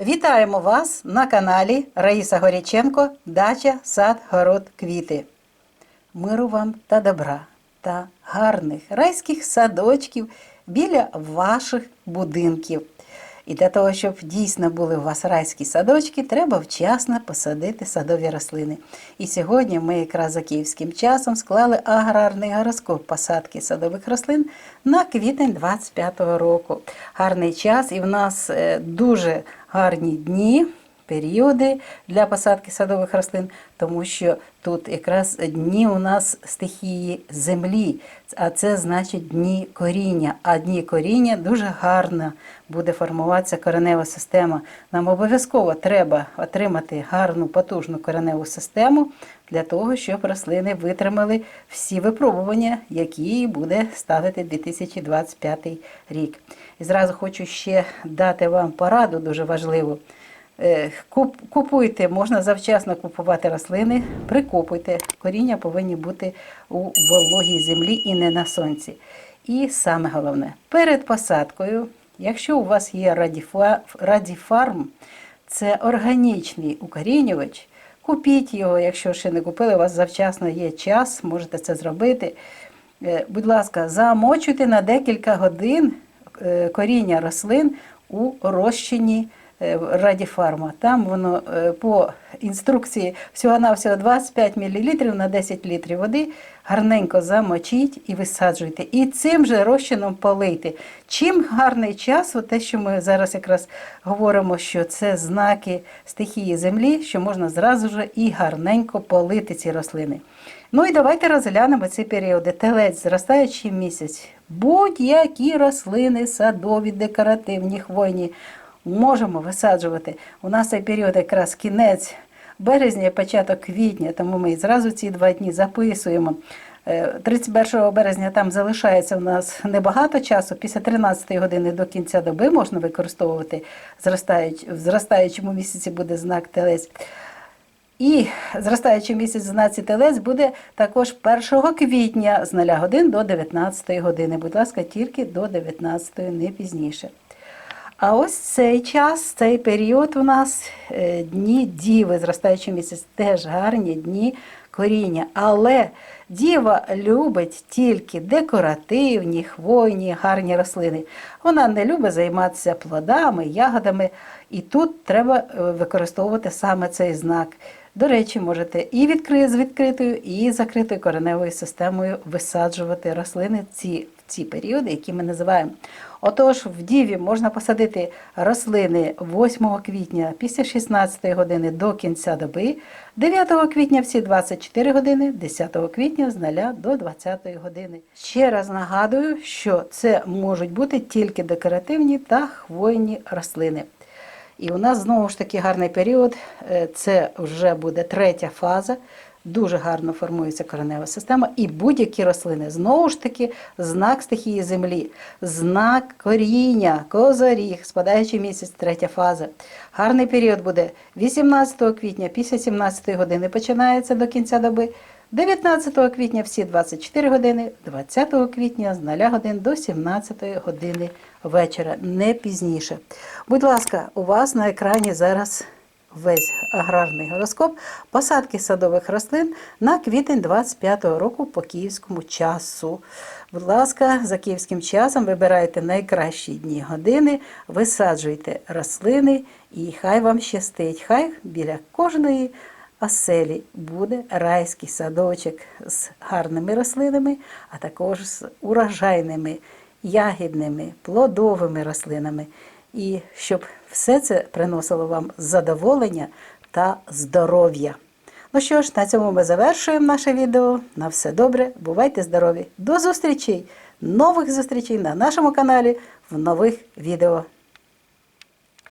Вітаємо вас на каналі Раїса Горяченко Дача, сад, город, квіти. Миру вам та добра та гарних райських садочків біля ваших будинків. І для того, щоб дійсно були у вас райські садочки, треба вчасно посадити садові рослини. І сьогодні ми якраз за київським часом склали аграрний гороскоп посадки садових рослин на квітень 25-го року. Гарний час, і в нас е, дуже гарні дні. Періоди для посадки садових рослин, тому що тут якраз дні у нас стихії землі, а це значить дні коріння. А дні коріння дуже гарно буде формуватися коренева система. Нам обов'язково треба отримати гарну потужну кореневу систему для того, щоб рослини витримали всі випробування, які буде ставити 2025 рік. І зразу хочу ще дати вам пораду дуже важливу. Куп- Купуйте, можна завчасно купувати рослини, прикопуйте. Коріння повинні бути у вологій землі і не на сонці. І саме головне, перед посадкою, якщо у вас є радіфарм, це органічний укорінювач, купіть його, якщо ще не купили, у вас завчасно є час, можете це зробити. Е, Будь ласка, замочуйте на декілька годин е, коріння рослин у розчині радіфарма. Там воно е, по інструкції всього-навсього 25 мл на 10 літрів води. Гарненько замочіть і висаджуйте. І цим же розчином полийте. Чим гарний час, те, що ми зараз якраз говоримо, що це знаки стихії землі, що можна зразу ж і гарненько полити ці рослини. Ну і давайте розглянемо ці періоди. Телець, зростаючий місяць. Будь-які рослини, садові, декоративні, хвойні можемо висаджувати. У нас цей період якраз кінець березня, початок квітня, тому ми зразу ці два дні записуємо. Е, 31 березня там залишається у нас небагато часу. Після 13 години до кінця доби можна використовувати в зростаючому місяці буде знак телець. І зростаючий місяць знаці телець буде також 1 квітня з 0 годин до 19 години. Будь ласка, тільки до 19, не пізніше. А ось цей час, цей період у нас е, дні діви, зростаючий місяць, теж гарні дні коріння. Але діва любить тільки декоративні, хвойні, гарні рослини. Вона не любить займатися плодами, ягодами. І тут треба е, використовувати саме цей знак. До речі, можете і відкри- з відкритою, і закритою кореневою системою висаджувати рослини ці, ці періоди, які ми називаємо. Отож, в Діві можна посадити рослини 8 квітня після 16 години до кінця доби, 9 квітня всі 24 години, 10 квітня з 0 до 20 години. Ще раз нагадую, що це можуть бути тільки декоративні та хвойні рослини. І у нас знову ж таки гарний період. Е, Це вже буде третя фаза. Дуже гарно формується коренева система. І будь-які рослини знову ж таки знак стихії землі, знак коріння, козоріг, спадаючий місяць, третя фаза. Гарний період буде 18 квітня, після 17 години починається до кінця доби. 19 квітня всі 24 години, 20 квітня з 0 годин до 17 години вечора, не пізніше. Будь ласка, у вас на екрані зараз весь аграрний гороскоп посадки садових рослин на квітень 25 року по київському часу. Будь ласка, за київським часом вибирайте найкращі дні години, висаджуйте рослини і хай вам щастить. Хай біля кожної оселі буде райський садочок з гарними рослинами, а також з урожайними, ягідними, плодовими рослинами. І щоб все це приносило вам задоволення та здоров'я. Ну що ж, на цьому ми завершуємо наше відео. На все добре, бувайте здорові! До зустрічей! Нових зустрічей на нашому каналі в нових відео.